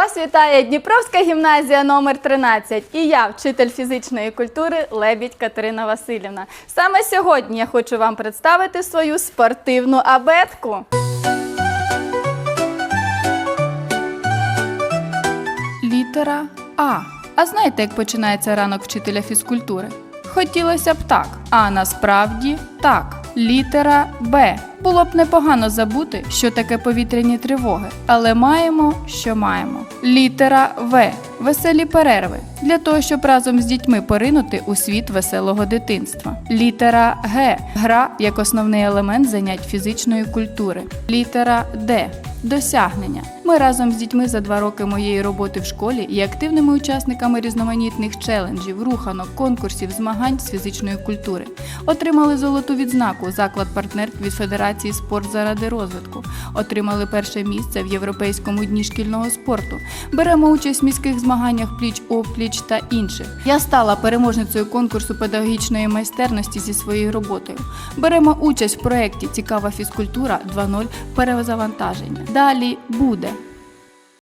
Вас вітає Дніпровська гімназія номер 13 і я, вчитель фізичної культури Лебідь Катерина Васильівна. Саме сьогодні я хочу вам представити свою спортивну абетку. Літера А. А знаєте, як починається ранок вчителя фізкультури? Хотілося б так, а насправді так. Літера Б. Було б непогано забути, що таке повітряні тривоги, але маємо, що маємо. Літера В. Веселі перерви для того, щоб разом з дітьми поринути у світ веселого дитинства. Літера Г. Гра як основний елемент занять фізичної культури. Літера Д. Досягнення. Ми разом з дітьми за два роки моєї роботи в школі є активними учасниками різноманітних челенджів, руханок, конкурсів, змагань з фізичної культури. Отримали золоту відзнаку заклад партнер від Федерації спорт заради розвитку. Отримали перше місце в європейському дні шкільного спорту. Беремо участь в міських змаганнях пліч опліч та інших. Я стала переможницею конкурсу педагогічної майстерності зі своєю роботою. Беремо участь в проєкті Цікава фізкультура 2.0 перезавантаження. Далі буде.